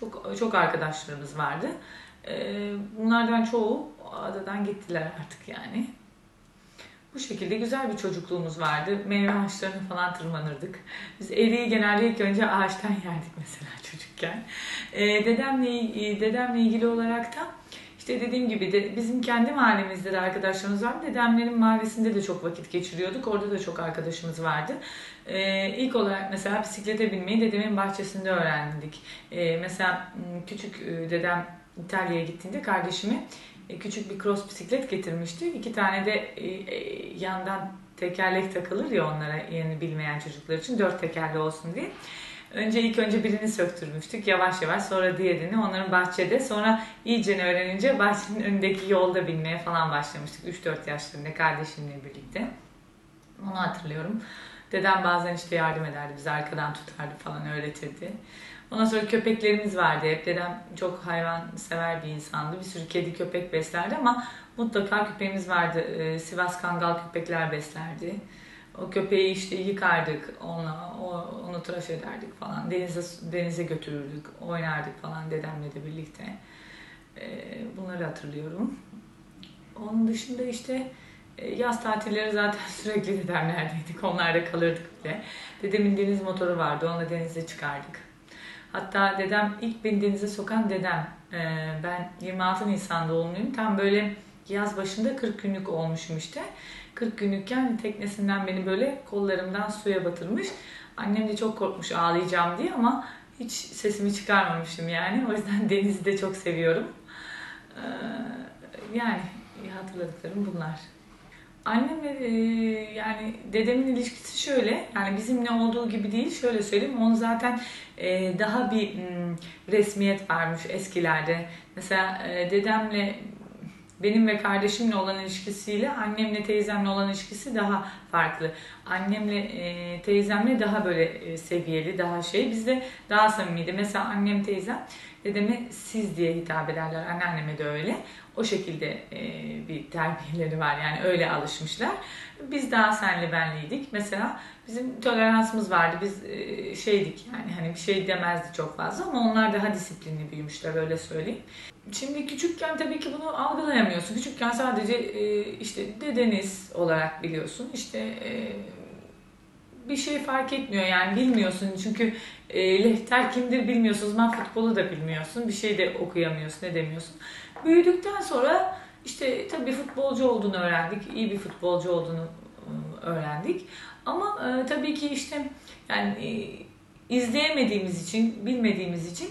Çok çok arkadaşlarımız vardı. Ee, bunlardan çoğu adadan gittiler artık yani. Bu şekilde güzel bir çocukluğumuz vardı. Meyve ağaçlarını falan tırmanırdık. Biz eriği genelde ilk önce ağaçtan yerdik mesela çocukken. Ee, dedemle, dedemle ilgili olarak da işte dediğim gibi de bizim kendi mahallemizde de arkadaşlarımız vardı. Dedemlerin mahallesinde de çok vakit geçiriyorduk. Orada da çok arkadaşımız vardı. Ee, ilk olarak mesela bisiklete binmeyi dedemin bahçesinde öğrendik. Ee, mesela küçük e, dedem İtalya'ya gittiğinde kardeşimi e, küçük bir cross bisiklet getirmişti. İki tane de e, e, yandan tekerlek takılır ya onlara yeni bilmeyen çocuklar için dört tekerli olsun diye. Önce ilk önce birini söktürmüştük yavaş yavaş sonra diğerini onların bahçede sonra iyice öğrenince bahçenin önündeki yolda binmeye falan başlamıştık 3-4 yaşlarında kardeşimle birlikte. Onu hatırlıyorum. Dedem bazen işte yardım ederdi bize arkadan tutardı falan öğretirdi. Ondan sonra köpeklerimiz vardı hep. Dedem çok hayvan sever bir insandı. Bir sürü kedi köpek beslerdi ama mutlaka köpeğimiz vardı. Ee, Sivas Kangal köpekler beslerdi. O köpeği işte yıkardık, onunla, onu tıraş ederdik falan. Denize, denize götürürdük, oynardık falan dedemle de birlikte. Ee, bunları hatırlıyorum. Onun dışında işte e, yaz tatilleri zaten sürekli dedemlerdeydik. Onlarda kalırdık bile. Dedemin deniz motoru vardı. Onunla denize çıkardık. Hatta dedem ilk beni denize sokan dedem. Ee, ben 26 Nisan doğumluyum. Tam böyle yaz başında 40 günlük olmuşum işte. 40 günlükken teknesinden beni böyle kollarımdan suya batırmış. Annem de çok korkmuş ağlayacağım diye ama hiç sesimi çıkarmamışım yani. O yüzden denizi de çok seviyorum. Ee, yani hatırladıklarım bunlar. Annemle e, yani dedemin ilişkisi şöyle yani bizimle olduğu gibi değil şöyle söyleyeyim onun zaten e, daha bir resmiyet varmış eskilerde. Mesela e, dedemle benim ve kardeşimle olan ilişkisiyle annemle teyzemle olan ilişkisi daha farklı. Annemle e, teyzemle daha böyle e, seviyeli, daha şey. Bizde daha samimiydi. Mesela annem teyzem dedeme siz diye hitap ederler. Anneanneme de öyle. O şekilde e, bir terbiyeleri var. Yani öyle alışmışlar. Biz daha senli benliydik. Mesela bizim toleransımız vardı. Biz e, şeydik yani hani bir şey demezdi çok fazla ama onlar daha disiplinli büyümüşler öyle söyleyeyim. Şimdi küçükken tabii ki bunu algılayamıyorsun. Küçükken sadece e, işte dedeniz olarak biliyorsun. İşte bir şey fark etmiyor yani bilmiyorsun çünkü e, Lehter kimdir bilmiyorsun. O futbolu da bilmiyorsun. Bir şey de okuyamıyorsun, ne demiyorsun. Büyüdükten sonra işte tabii futbolcu olduğunu öğrendik. iyi bir futbolcu olduğunu ıı, öğrendik. Ama e, tabii ki işte yani e, izleyemediğimiz için, bilmediğimiz için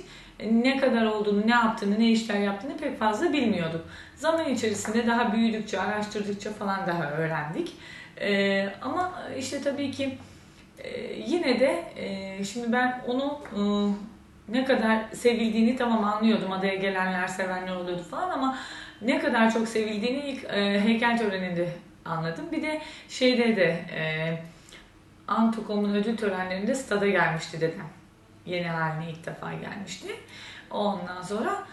ne kadar olduğunu, ne yaptığını, ne işler yaptığını pek fazla bilmiyorduk. Zaman içerisinde daha büyüdükçe, araştırdıkça falan daha öğrendik. E, ama işte tabii ki e, yine de e, şimdi ben onu e, ne kadar sevildiğini tamam anlıyordum. Adaya gelenler, sevenler oluyordu falan ama ne kadar çok sevildiğini ilk e, heykel töreninde anladım. Bir de şeyde de e, Antukom'un ödül törenlerinde stada gelmişti dedem. Yeni haline ilk defa gelmişti. Ondan sonra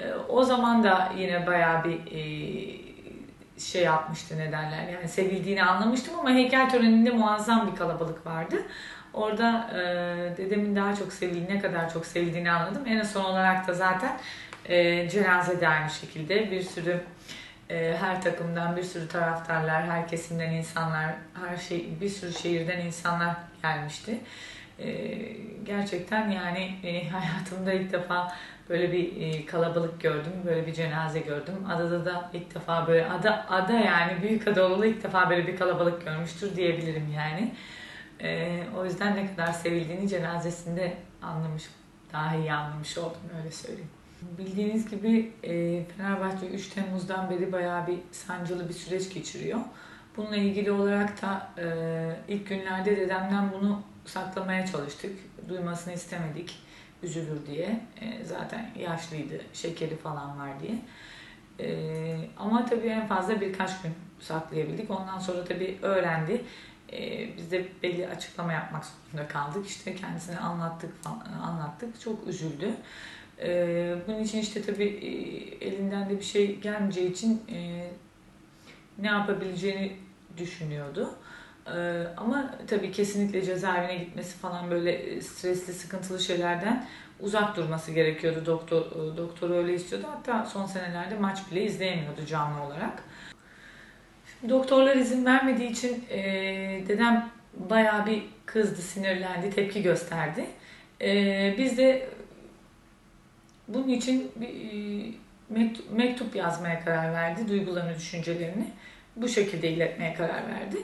e, o zaman da yine bayağı bir e, şey yapmıştı ne derler yani sevildiğini anlamıştım ama heykel töreninde muazzam bir kalabalık vardı. Orada e, dedemin daha çok sevildiğini, ne kadar çok sevildiğini anladım. En son olarak da zaten e, cenaze de aynı şekilde bir sürü e, her takımdan bir sürü taraftarlar, her kesimden insanlar, her şey bir sürü şehirden insanlar gelmişti. E, gerçekten yani e, hayatımda ilk defa böyle bir e, kalabalık gördüm, böyle bir cenaze gördüm. Adada da ilk defa böyle ada ada yani büyük ada ilk defa böyle bir kalabalık görmüştür diyebilirim yani. E, o yüzden ne kadar sevildiğini cenazesinde anlamış, daha iyi anlamış oldum öyle söyleyeyim. Bildiğiniz gibi e, Fenerbahçe 3 Temmuz'dan beri bayağı bir sancılı bir süreç geçiriyor. Bununla ilgili olarak da e, ilk günlerde dedemden bunu saklamaya çalıştık. Duymasını istemedik üzülür diye. E, zaten yaşlıydı, şekeri falan var diye. E, ama tabii en fazla birkaç gün saklayabildik. Ondan sonra tabii öğrendi. E, biz de belli açıklama yapmak zorunda kaldık. İşte kendisine anlattık falan, anlattık. Çok üzüldü. E, bunun için işte tabii e, elinden de bir şey gelmeyeceği için e, ne yapabileceğini düşünüyordu. Ee, ama tabii kesinlikle cezaevine gitmesi falan böyle stresli, sıkıntılı şeylerden uzak durması gerekiyordu. Doktor e, doktor öyle istiyordu. Hatta son senelerde maç bile izleyemiyordu canlı olarak. Doktorlar izin vermediği için e, dedem bayağı bir kızdı, sinirlendi, tepki gösterdi. E, biz de bunun için bir e, mektup yazmaya karar verdi, duygularını, düşüncelerini bu şekilde iletmeye karar verdi.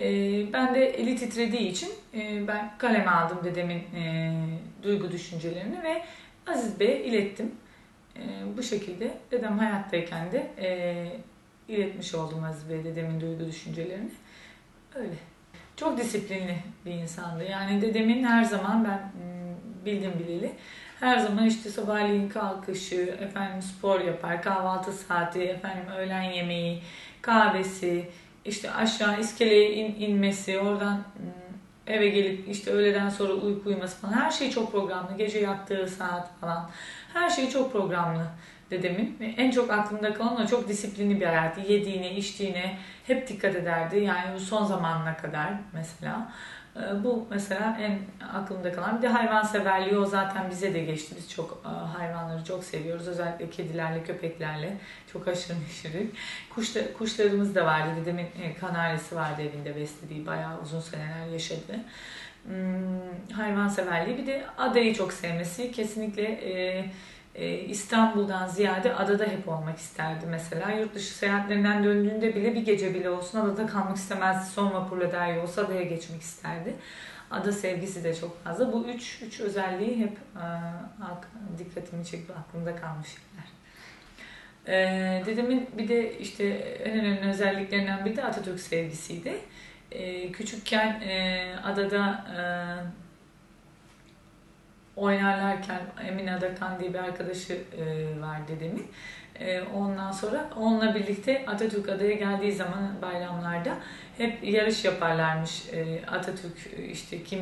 E, ben de eli titrediği için e, ben kaleme aldım dedemin duygu düşüncelerini ve Aziz Bey'e ilettim. Bu şekilde dedem hayattayken de iletmiş oldum Aziz Bey'e dedemin duygu düşüncelerini. Öyle. Çok disiplinli bir insandı. Yani dedemin her zaman ben hmm, bildim bileli her zaman işte sabahleyin kalkışı, efendim spor yapar, kahvaltı saati, efendim öğlen yemeği, kahvesi, işte aşağı iskeleye in, inmesi, oradan hmm, eve gelip işte öğleden sonra uyku uyuması falan her şey çok programlı. Gece yattığı saat falan her şey çok programlı dedemin. En çok aklımda kalan o çok disiplinli bir hayatı. Yediğine, içtiğine hep dikkat ederdi. Yani son zamanına kadar mesela. Ee, bu mesela en aklımda kalan. Bir de hayvanseverliği o zaten bize de geçti. Biz çok e, hayvanları çok seviyoruz. Özellikle kedilerle, köpeklerle. Çok aşırı neşirik. Kuşlar, kuşlarımız da vardı. Dedemin e, kanaryası vardı evinde beslediği. Bayağı uzun seneler yaşadı. Hmm, hayvanseverliği. Bir de adayı çok sevmesi. Kesinlikle e, İstanbul'dan ziyade adada hep olmak isterdi mesela. Yurt dışı seyahatlerinden döndüğünde bile bir gece bile olsun adada kalmak istemezdi. Son vapurla dahi olsa adaya geçmek isterdi. Ada sevgisi de çok fazla. Bu üç, üç özelliği hep e, dikkatimi çekti, aklımda kalmış şeyler. E, dedemin bir de işte en önemli özelliklerinden biri de Atatürk sevgisiydi. E, küçükken e, adada e, oynarlarken Emine Adakan diye bir arkadaşı e, var dedemin. E, ondan sonra onunla birlikte Atatürk adaya geldiği zaman bayramlarda hep yarış yaparlarmış. E, Atatürk işte kim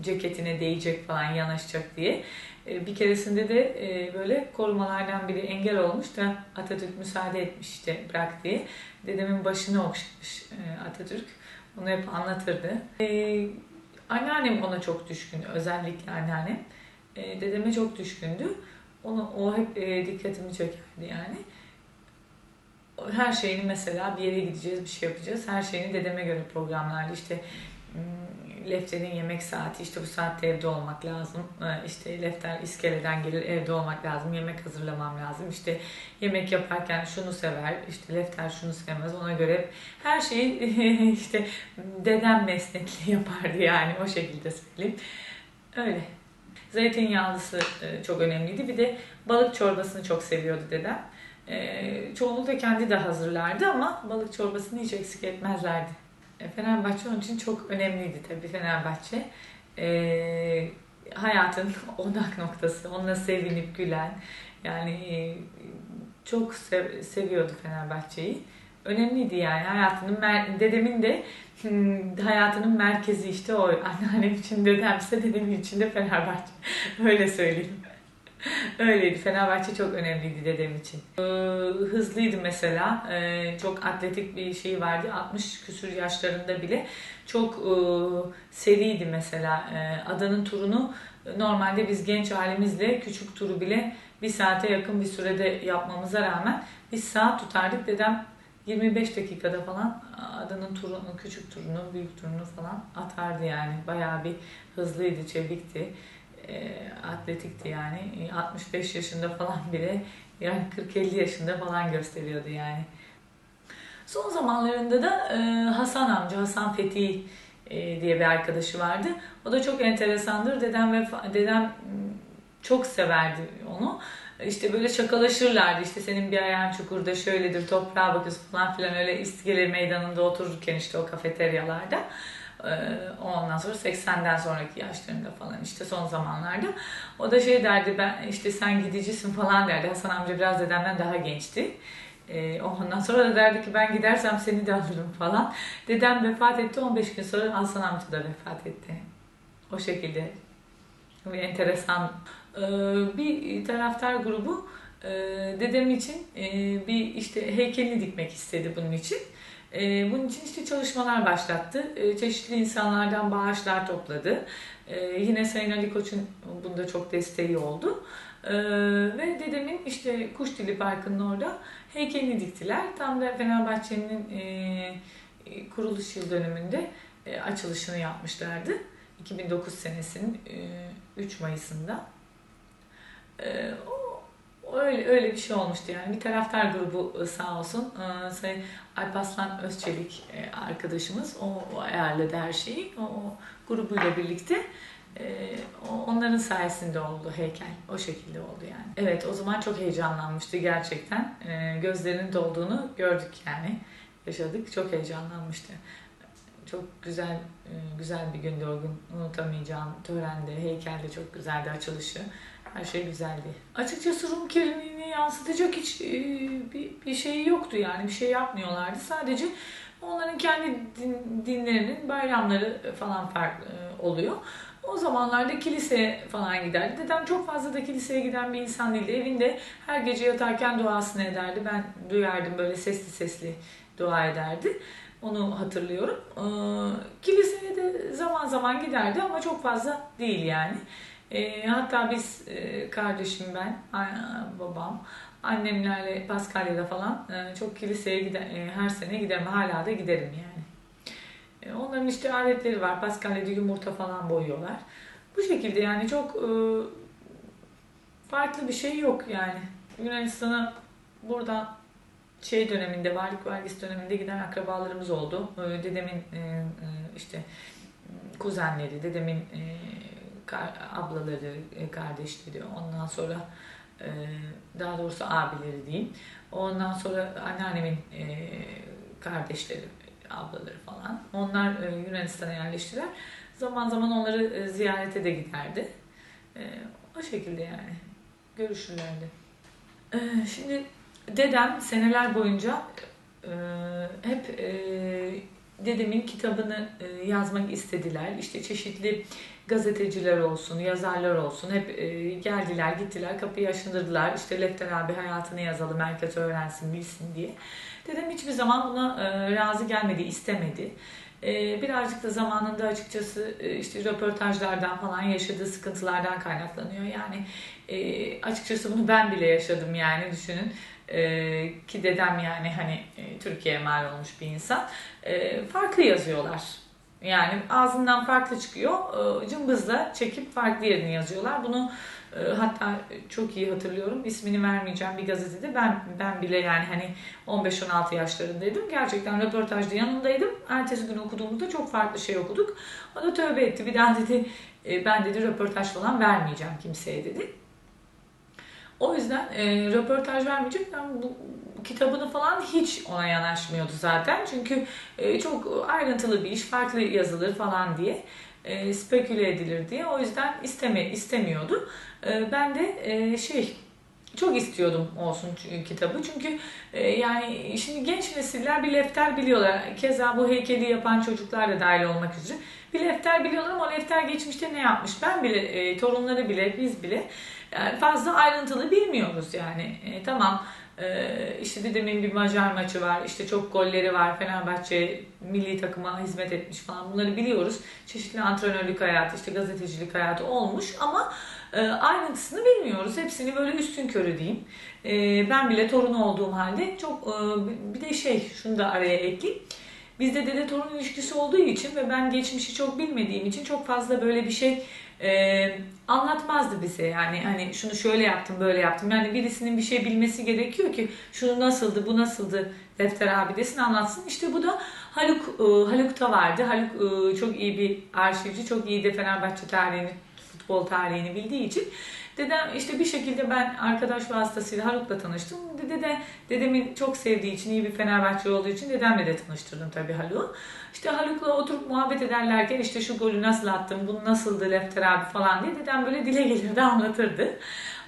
ceketine değecek falan yanaşacak diye. E, bir keresinde de e, böyle korumalardan biri engel olmuş da Atatürk müsaade etmiş işte bırak diye. Dedemin başını okşamış e, Atatürk. Onu hep anlatırdı. Anneannem ona çok düşkün, özellikle anneannem. E, dedeme çok düşkündü. Onu, o hep e, dikkatimi çekerdi yani. Her şeyini mesela bir yere gideceğiz, bir şey yapacağız. Her şeyini dedeme göre programlardı. İşte Lefter'in yemek saati, işte bu saatte evde olmak lazım. E, işte Lefter iskeleden gelir, evde olmak lazım. Yemek hazırlamam lazım. İşte yemek yaparken şunu sever, işte Lefter şunu sevmez. Ona göre her şeyi işte dedem mesnetli yapardı yani o şekilde söyleyeyim. Öyle. Zeytinyağlısı e, çok önemliydi. Bir de balık çorbasını çok seviyordu dedem. E, çoğunlukla kendi de hazırlardı ama balık çorbasını hiç eksik etmezlerdi. E, Fenerbahçe onun için çok önemliydi tabii Fenerbahçe. hayatın odak noktası, onunla sevinip gülen, yani çok sev, seviyordu Fenerbahçe'yi. Önemliydi yani hayatının, dedemin de Hmm, hayatının merkezi işte o. Anneannem için dedemse dedemin için de Fenerbahçe. Öyle söyleyeyim. Öyleydi. Fenerbahçe çok önemliydi dedem için. Ee, hızlıydı mesela. Ee, çok atletik bir şey vardı. 60 küsür yaşlarında bile çok e, seriydi mesela. Ee, adanın turunu normalde biz genç halimizle küçük turu bile bir saate yakın bir sürede yapmamıza rağmen biz saat tutardık. Dedem 25 dakikada falan adanın turunu, küçük turunu, büyük turunu falan atardı yani. Bayağı bir hızlıydı, çevikti. E, atletikti yani. 65 yaşında falan bile yani 40-50 yaşında falan gösteriyordu yani. Son zamanlarında da e, Hasan amca, Hasan Fethi e, diye bir arkadaşı vardı. O da çok enteresandır. Dedem ve dedem çok severdi onu işte böyle şakalaşırlardı işte senin bir ayağın çukurda şöyledir toprağa bakıyorsun falan filan öyle iskele meydanında otururken işte o kafeteryalarda ondan sonra 80'den sonraki yaşlarında falan işte son zamanlarda. O da şey derdi ben işte sen gidicisin falan derdi. Hasan amca biraz dedemden daha gençti. Ee, ondan sonra da derdi ki ben gidersem seni de alırım falan. Dedem vefat etti. 15 gün sonra Hasan amca da vefat etti. O şekilde. Bir enteresan. Ee, bir taraftar grubu e, dedem için e, bir işte heykelini dikmek istedi bunun için. E, bunun için işte çalışmalar başlattı. E, çeşitli insanlardan bağışlar topladı. E, yine Sayın Ali Koç'un bunda çok desteği oldu. E, ve dedemin işte Kuş Dili Parkı'nın orada heykelini diktiler. Tam da Fenerbahçe'nin e, kuruluş yıl dönümünde e, açılışını yapmışlardı. 2009 senesinin e, 3 Mayıs'ında. E, Öyle öyle bir şey olmuştu yani. Bir taraftar grubu e, sağ olsun. E, Sayın Alparslan Özçelik e, arkadaşımız o, o ayarladı her şeyi. O, o grubuyla birlikte onların sayesinde oldu heykel. O şekilde oldu yani. Evet o zaman çok heyecanlanmıştı gerçekten. Gözlerinin dolduğunu gördük yani. Yaşadık. Çok heyecanlanmıştı. Çok güzel güzel bir gündü o gün. Unutamayacağım törende, heykelde çok güzeldi açılışı. Her şey güzeldi. Açıkçası Rum kimliğini yansıtacak hiç e, bir, bir şey yoktu yani. Bir şey yapmıyorlardı. Sadece onların kendi din, dinlerinin bayramları falan farklı e, oluyor. O zamanlarda kiliseye falan giderdi. Dedem çok fazla da kiliseye giden bir insan değildi. Evinde her gece yatarken duasını ederdi. Ben duyardım böyle sesli sesli dua ederdi. Onu hatırlıyorum. Ee, kiliseye de zaman zaman giderdi ama çok fazla değil yani. E, hatta biz e, kardeşim ben, babam, annemlerle Paskalya'da falan e, çok kiliseye gide, e, her sene giderim. Hala da giderim yani. E, onların işte adetleri var. Paskalya'da yumurta falan boyuyorlar. Bu şekilde yani çok e, farklı bir şey yok yani. Yunanistan'a burada şey döneminde, varlık vergisi döneminde giden akrabalarımız oldu. Dedemin e, e, işte kuzenleri, dedemin e, ablaları, e, kardeşleri, ondan sonra e, daha doğrusu abileri diyeyim. Ondan sonra anneannemin e, kardeşleri, ablaları falan. Onlar Yunanistan'a yerleştiler. Zaman zaman onları ziyarete de giderdi. O şekilde yani görüşürlerdi. Şimdi dedem seneler boyunca hep dedemin kitabını yazmak istediler. İşte çeşitli gazeteciler olsun, yazarlar olsun hep e, geldiler, gittiler, kapıyı aşındırdılar. İşte Lefter abi hayatını yazalım, herkes öğrensin, bilsin diye. Dedem hiçbir zaman buna e, razı gelmedi, istemedi. E, birazcık da zamanında açıkçası e, işte röportajlardan falan yaşadığı sıkıntılardan kaynaklanıyor. Yani e, açıkçası bunu ben bile yaşadım yani düşünün. Ee, ki dedem yani hani e, Türkiye'ye mal olmuş bir insan. E, farklı yazıyorlar yani ağzından farklı çıkıyor. E, cımbızla çekip farklı yerini yazıyorlar. Bunu e, hatta çok iyi hatırlıyorum. İsmini vermeyeceğim bir gazetede. Ben ben bile yani hani 15-16 yaşlarındaydım. Gerçekten röportajda yanındaydım. Ertesi gün okuduğumuzda çok farklı şey okuduk. O da tövbe etti. Bir daha dedi e, ben dedi röportaj falan vermeyeceğim kimseye dedi. O yüzden e, röportaj vermeyecek. Ben bu, kitabını falan hiç ona yanaşmıyordu zaten. Çünkü e, çok ayrıntılı bir iş, farklı yazılır falan diye e, speküle edilir diye. O yüzden isteme istemiyordu. E, ben de e, şey çok istiyordum olsun kitabı. Çünkü e, yani şimdi genç nesiller bir lefter biliyorlar. Keza bu heykeli yapan çocuklar da dahil olmak üzere. Bir lefter biliyorlar ama o lefter geçmişte ne yapmış? Ben bile, e, torunları bile, biz bile yani fazla ayrıntılı bilmiyoruz yani. E, tamam ee, işte dedemin bir Macar maçı var. İşte çok golleri var. Fenerbahçe milli takıma hizmet etmiş falan. Bunları biliyoruz. Çeşitli antrenörlük hayatı, işte gazetecilik hayatı olmuş ama e, ayrıntısını bilmiyoruz. Hepsini böyle üstün körü diyeyim. E, ben bile torun olduğum halde çok e, bir de şey şunu da araya ekleyeyim. Bizde dede torun ilişkisi olduğu için ve ben geçmişi çok bilmediğim için çok fazla böyle bir şey e, anlatmazdı bize yani hani şunu şöyle yaptım böyle yaptım. Yani birisinin bir şey bilmesi gerekiyor ki şunu nasıldı bu nasıldı Defter abi desin anlatsın. İşte bu da Haluk e, Haluk'ta vardı. Haluk e, çok iyi bir arşivci çok iyi de Fenerbahçe tarihini futbol tarihini bildiği için Dedem işte bir şekilde ben arkadaş vasıtasıyla Haluk'la tanıştım. Dede de dedemin çok sevdiği için, iyi bir Fenerbahçe olduğu için dedemle de tanıştırdım tabii Haluk'u. İşte Haluk'la oturup muhabbet ederlerken işte şu golü nasıl attım, bunu nasıldı Lefter abi falan diye dedem böyle dile gelirdi anlatırdı.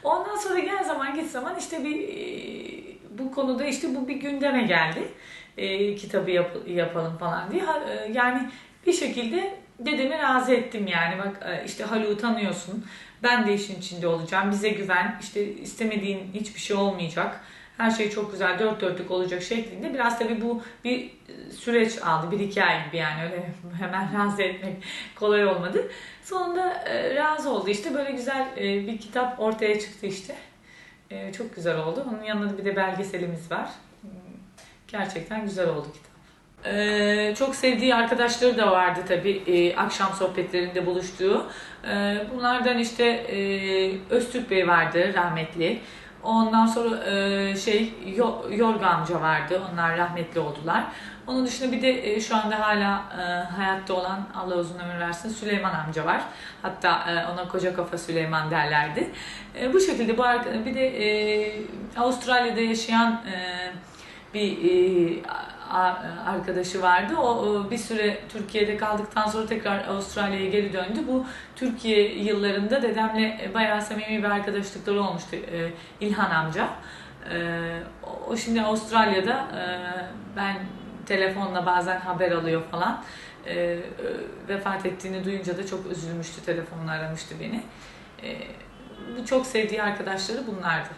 Ondan sonra gel zaman git zaman işte bir bu konuda işte bu bir gündeme geldi. E, kitabı yap, yapalım falan diye. E, yani bir şekilde dedemi razı ettim yani. Bak e, işte Haluk'u tanıyorsun. Ben de işin içinde olacağım. Bize güven. İşte istemediğin hiçbir şey olmayacak. Her şey çok güzel, dört dörtlük olacak şeklinde. Biraz tabii bu bir süreç aldı. Bir iki ay gibi yani öyle hemen razı etmek kolay olmadı. Sonunda e, razı oldu işte. Böyle güzel e, bir kitap ortaya çıktı işte. E, çok güzel oldu. Onun yanında bir de belgeselimiz var. Hmm, Gerçekten güzel oldu kitap. Ee, çok sevdiği arkadaşları da vardı tabii e, akşam sohbetlerinde buluştuğu. Ee, bunlardan işte e, Öztürk Bey vardı rahmetli. Ondan sonra e, şey Yo- Yorga amca vardı. Onlar rahmetli oldular. Onun dışında bir de e, şu anda hala e, hayatta olan Allah uzun ömür versin Süleyman amca var. Hatta e, ona koca kafa Süleyman derlerdi. E, bu şekilde bu bir de e, Avustralya'da yaşayan e, bir e, arkadaşı vardı. O o bir süre Türkiye'de kaldıktan sonra tekrar Avustralya'ya geri döndü. Bu Türkiye yıllarında dedemle e, bayağı samimi bir arkadaşlıkları olmuştu e, İlhan amca. E, o- şimdi Avustralya'da e, ben telefonla bazen haber alıyor falan. E, e, Vefat ettiğini duyunca da çok üzülmüştü. Telefonla aramıştı beni. E, çok sevdiği arkadaşları bunlardı.